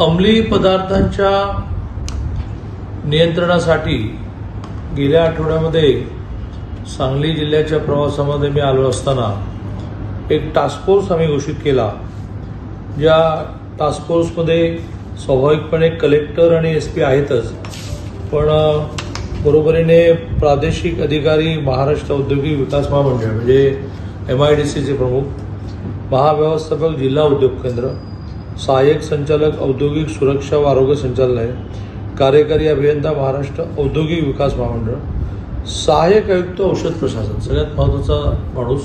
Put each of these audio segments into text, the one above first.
अंमली पदार्थांच्या नियंत्रणासाठी गेल्या आठवड्यामध्ये सांगली जिल्ह्याच्या प्रवासामध्ये मी आलो असताना एक टास्क फोर्स आम्ही घोषित केला. ज्या टास्क फोर्समध्ये स्वाभाविकपणे कलेक्टर आणि एस पी आहेतच. पण बरोबरीने प्रादेशिक अधिकारी महाराष्ट्र औद्योगिक विकास महामंडळ म्हणजे एम आय डी सीचे प्रमुख महाव्यवस्थापक जिल्हा उद्योग केंद्र सहाय्यक संचालक औद्योगिक सुरक्षा व आरोग्य संचालनालय कार्यकारी अभियंता महाराष्ट्र औद्योगिक विकास महामंडळ सहाय्यक आयुक्त औषध प्रशासन. सगळ्यात महत्त्वाचा माणूस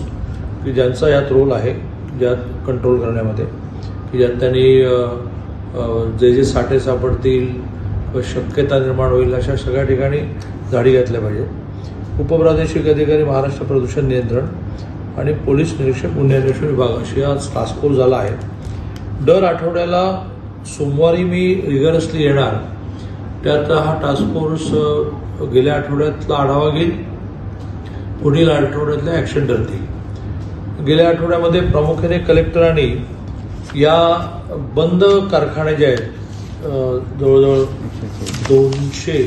की ज्यांचा यात रोल आहे ज्यात कंट्रोल करण्यामध्ये की ज्यात त्यांनी जे जे साठे सापडतील व शक्यता निर्माण होईल अशा सगळ्या ठिकाणी झाडी घातल्या पाहिजे उपप्रादेशिक अधिकारी महाराष्ट्र प्रदूषण नियंत्रण आणि पोलीस निरीक्षक गुन्हे अन्वेषण विभाग अशी आज टास्क फोर्स झाला आहे. दर आठवड्याला सोमवारी मी रिगरसली येणार. त्यात हा टास्क फोर्स गेल्या आठवड्यातला आढावा घेईल. पुढील आठवड्यातल्या ॲक्शन ठरतील. गेल्या आठवड्यामध्ये प्रामुख्याने कलेक्टरांनी या बंद कारखाने जे आहेत जवळजवळ दोनशे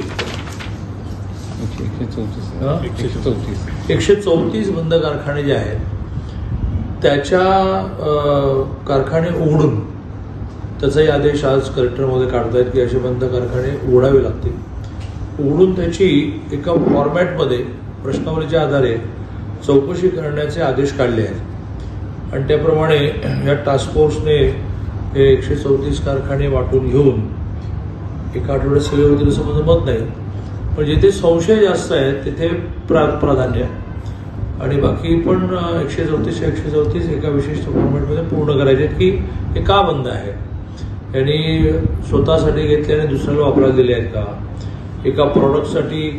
एकशे चौतीस बंद कारखाने जे आहेत त्याच्या कारखाने उघडून त्याचाही आदेश आज कलेक्टरमध्ये काढतायत की असे बंद कारखाने उघडावे लागतील. उघडून त्याची एका फॉर्मॅटमध्ये प्रश्नावलीच्या आधारे चौकशी करण्याचे आदेश काढले आहेत. आणि त्याप्रमाणे या टास्क फोर्सने हे एकशे चौतीस कारखाने वाटून घेऊन एका आठवड्यात सगळे होतील असं माझं मत नाही. पण जिथे संशय जास्त आहे तिथे प्रा प्राधान्य आहे. आणि बाकी पण एकशे चौतीस एकशे चौतीस एका विशिष्ट फॉर्मॅटमध्ये पूर्ण करायचे की हे का बंद आहे? यांनी स्वतःसाठी घेतले आणि दुसऱ्याला वापरायला दिले आहेत का? एका प्रॉडक्टसाठी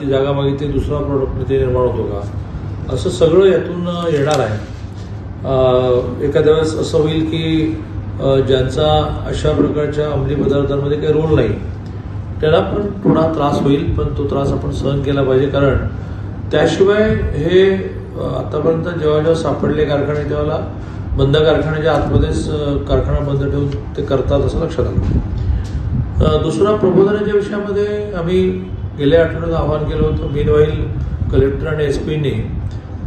ती जागा मागितली दुसरा प्रॉडक्ट ते निर्माण होतो का? असं सगळं यातून येणार आहे. एखाद्या वेळेस असं होईल की ज्यांचा अशा प्रकारच्या अंमली पदार्थांमध्ये काही रोल नाही त्याला पण थोडा त्रास होईल पण तो त्रास आपण सहन केला पाहिजे. कारण त्याशिवाय हे आतापर्यंत जेव्हा जेव्हा सापडले कारखाने तेव्हा बंद कारखान्याच्या आतमध्येच कारखाना बंद ठेवून ते करतात असं लक्षात आलं. दुसरा प्रबोधनाच्या विषयामध्ये आम्ही गेल्या आठवड्यात आवाहन केलं होतं. मीनवाईल कलेक्टर आणि एस पीने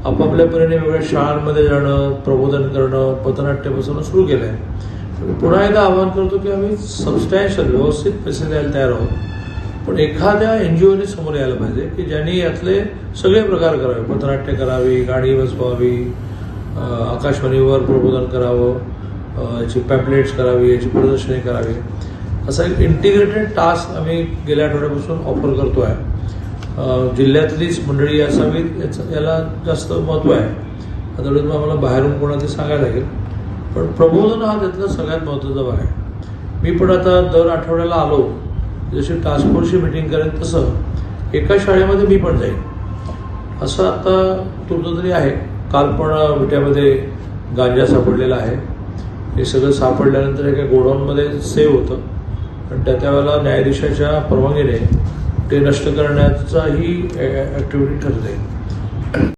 आपापल्या परीने वेगळ्या शाळांमध्ये जाणं प्रबोधन करणं पथनाट्य बसवणं सुरू केलं आहे पुन्हा एकदा आवाहन करतो की आम्ही सबस्टॅन्शियल व्यवस्थित पैसे द्यायला तयार आहोत. पण एखाद्या एन जी ओने समोर यायला पाहिजे की ज्यांनी यातले सगळे प्रकार करावे. पथनाट्य करावी गाणी बसवावी आकाशवाणीवर प्रबोधन करावं याची पॅम्पलेट्स करावी याची प्रदर्शनी करावी. असा एक इंटिग्रेटेड टास्क आम्ही गेल्या आठवड्यापासून ऑफर करतो आहे जिल्ह्यातलीच मंडळी असावीत याचं याला जास्त महत्त्व आहे. त्यामुळे मग आम्हाला बाहेरून कोणा ते सांगायला लागेल. पण प्रबोधन हा त्यातला सगळ्यात महत्त्वाचा भाग आहे. मी पण आता दर आठवड्याला आलो जशी टास्क फोर्सची मिटिंग करेन तसं एका शाळेमध्ये मी पण जाईन. असं आता तुमचं तरी आहे. काल पण विट्यामध्ये गांजा सापडलेला आहे. हे सगळं सापडल्यानंतर एका गोडाऊनमध्ये सेव्ह होतं. पण त्या त्यावेळेला न्यायाधीशाच्या परवानगीने ते नष्ट करण्याचाही ॲक्टिव्हिटी ठरते